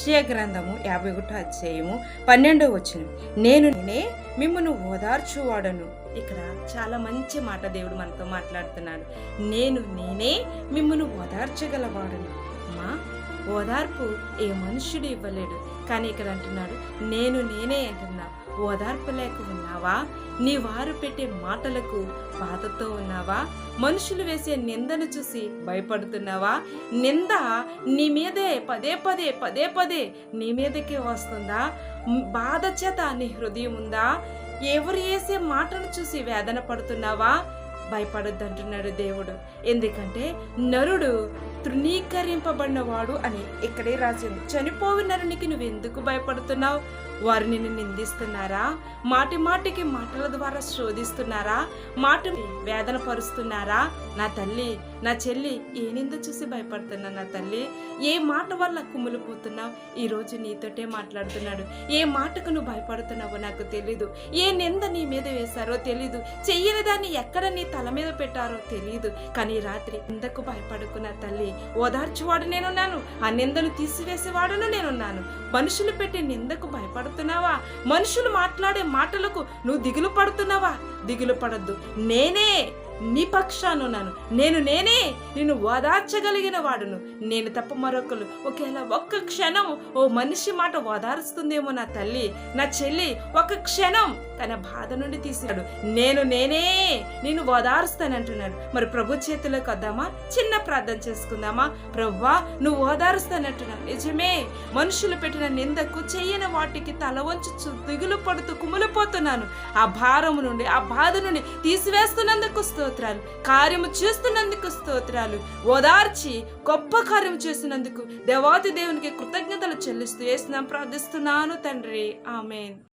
యెషయా గ్రంథము యాభై ఒకటో అధ్యాయము పన్నెండో వచ్చిన నేను నేనే మిమ్మను ఓదార్చువాడను. ఇక్కడ చాలా మంచి మాట దేవుడు మనతో మాట్లాడుతున్నాడు. నేను నేనే మిమ్మను ఓదార్చగలవాడను. మా ఓదార్పు ఏ మనుష్యుడు ఇవ్వలేడు. కానీ ఇక్కడ అంటున్నాడు నేను నేనే అంటున్నా. ఓదార్పు లేక ఉన్నావా? నీ వారు పెట్టే మాటలకు బాధతో ఉన్నావా? మనుషులు వేసే నిందను చూసి భయపడుతున్నావా? నింద నీ మీదే పదే పదే పదే పదే నీ మీదకే వస్తుందా? బాధ చేత నీ హృదయం ఉందా? ఎవరు వేసే మాటను చూసి వేదన పడుతున్నావా? భయపడొద్దంటున్నాడు దేవుడు. ఎందుకంటే నరుడు తృణీకరింపబడినవాడు అని ఇక్కడే రాసింది. చనిపోవు నరునికి నువ్వు ఎందుకు భయపడుతున్నావు? వారు నిన్ను నిందిస్తున్నారా? మాటి మాటికి మాటల ద్వారా శోధిస్తున్నారా? మాట వేదన పరుస్తున్నారా? నా తల్లి నా చెల్లి ఏ నింద చూసి భయపడుతున్నా నా తల్లి? ఏ మాట వల్ల కుమ్ములిపోతున్నావు ఈరోజు నీతోటే మాట్లాడుతున్నాడు. ఏ మాటకు నువ్వు భయపడుతున్నావో నాకు తెలీదు. ఏ నింద నీ మీద వేశారో తెలీదు. చెయ్యని దాన్ని ఎక్కడ నీ తల మీద పెట్టారో తెలియదు కానీ రాత్రి నిందకు భయపడుకున్న తల్లి ఓదార్చువాడు నేనున్నాను. ఆ నిందను తీసివేసేవాడును నేనున్నాను. మనుషులు పెట్టే నిందకు భయపడుతున్నావా మనుషులు మాట్లాడే మాటలకు నువ్వు దిగులు పడుతున్నావా? దిగులు పడద్దు. నేనే నీ పక్షానున్నాను నేను నేనే నిన్ను ఓదార్చగలిగిన వాడును. నేను తప్ప మరొకరు ఒకేలా ఒక్క క్షణం ఓ మనిషి మాట ఓదారుస్తుందేమో నా తల్లి నా చెల్లి ఒక క్షణం తన బాధ నుండి తీసాడు నేను నేనే నిన్ను ఓదారుస్తానంటున్నాడు. మరి ప్రభు చేతిలోకి వద్దామా? చిన్న ప్రార్థన చేసుకుందామా? ప్రవ్వా నువ్వు ఓదారుస్తానంటున్నావు. నిజమే మనుషులు పెట్టిన నిందకు చెయ్యని వాటికి తల వంచి చు- దిగులు పడుతూ కుమిలిపోతున్నాను. ఆ భారము నుండి ఆ బాధ నుండి తీసివేస్తున్నందుకు స్తోత్రాలు. కార్యము చేస్తున్నందుకు స్తోత్రాలు. ఓదార్చి గొప్ప కార్యం చేస్తున్నందుకు దేవాతి దేవునికి కృతజ్ఞతలు చెల్లిస్తూ వేసిన ప్రార్థిస్తున్నాను తండ్రి. ఆమెన్.